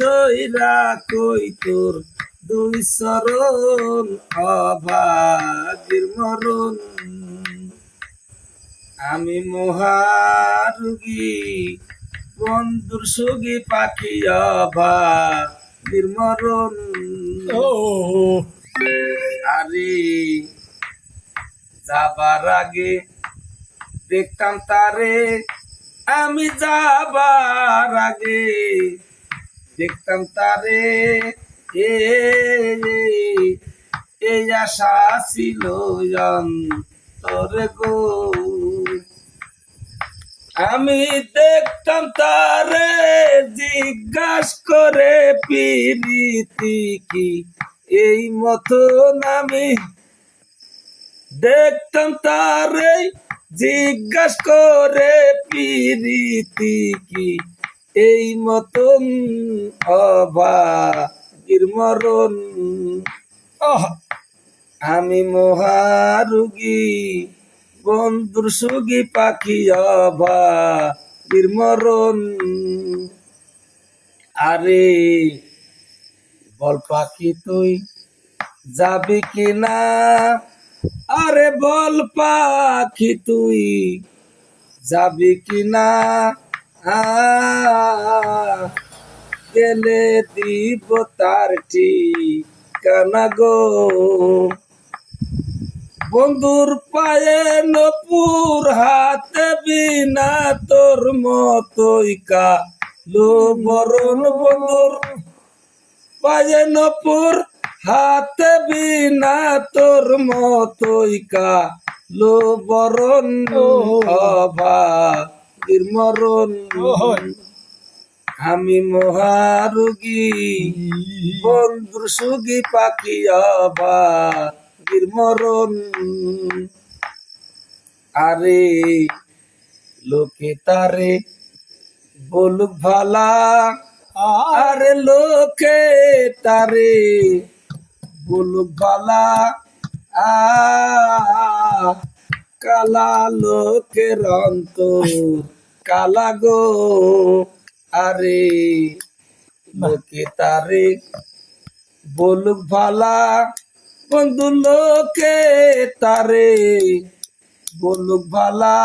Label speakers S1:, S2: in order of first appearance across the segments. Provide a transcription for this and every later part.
S1: ধইরা কই তোর দুই চরণ অভাগীর মরণ? আমি মহারুগী, বন্ধুর সুগী পাখি অভাগীর মরণ।
S2: ও
S1: আরে, যাবার আগে দেখতাম তারে, আমি যাবার আগে দেখতাম তারে। এ এই আশা ছিল তোরে গো। আমি দেখতাম তারে জিজ্ঞাস করে, পিরিতি কি এই মতন আমি? দেখতাম তারে জিজ্ঞাস করে, পিরিতি কি এই মতন অভাগীর মরণ আমি মহারুগী বন্ধুর সুগী পাখি অভাগীর মরণ আরে বল পাখি তুই যাবি কি না? আরে বল পাখি তুই যাবি কি না? আহ, গেলে দিব তার ঠিকানা গো। বন্ধুর পায়ে নপুর হাতে বিনা তোর মতই কালো বরণ বন্ধুর পায়ে নপুর হাতে বিনা তোর মতই কালো বরণ অভাগীর মরণ। আমি মহারুগী, বন্ধুর সুগী পাখি অভাগীর মরণ। আরে লোকে তারে বলুক ভালা, আরে লোকে তারে বলুক ভালা আ কালা লোকের অন্তর কালা গো। আরে, লোকে তারে বলুক ভালা, বন্ধু লোকে তারে বলুক ভালা।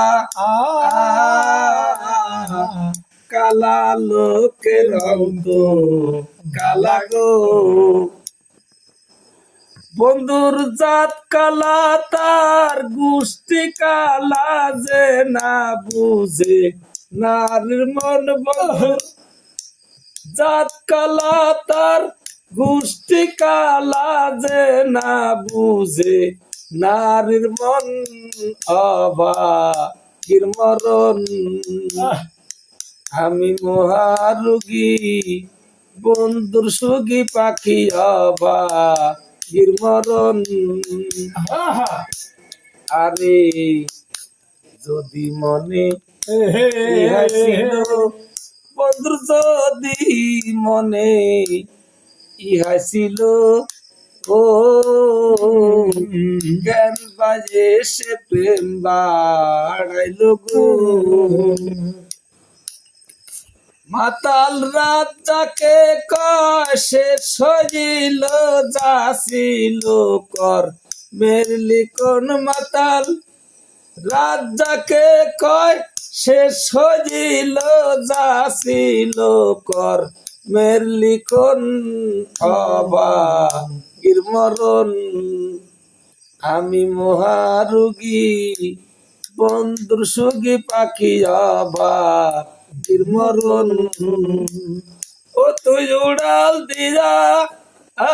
S1: কালা লোকের অন্তর কালা গো। বন্ধুর জাত কালা, তার গোষ্ঠী কালা যে না বুঝে। নারীর মন জাত কালা তার গোষ্ঠী কালা যে না বুঝে। নারীর মন অবাকির মরণ? আমি মহারুগী বন্ধুর সুগী পাখি অবা মরণ? আরে যদি মনে ছিল বন্ধুর যদি মনে ইহা ছিল ও জ্ঞান বাজে সে প্রেম বাড়াইল গো মাতাল রাত যাকে কষে সজিল যাছিল কর মেরলি কোন মাতাল রাত যাকে কয় সে সজিল যাছিল কর মেরলি কোন অবা মরণ। আমি মহারুগী বন্ধুর সুগী পাখি আবা মরণ। ও তুই উড়াল দিয়া আ,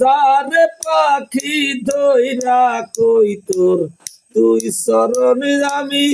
S1: যারে পাখি ধইরা কই তোর তুই শরণ আমি।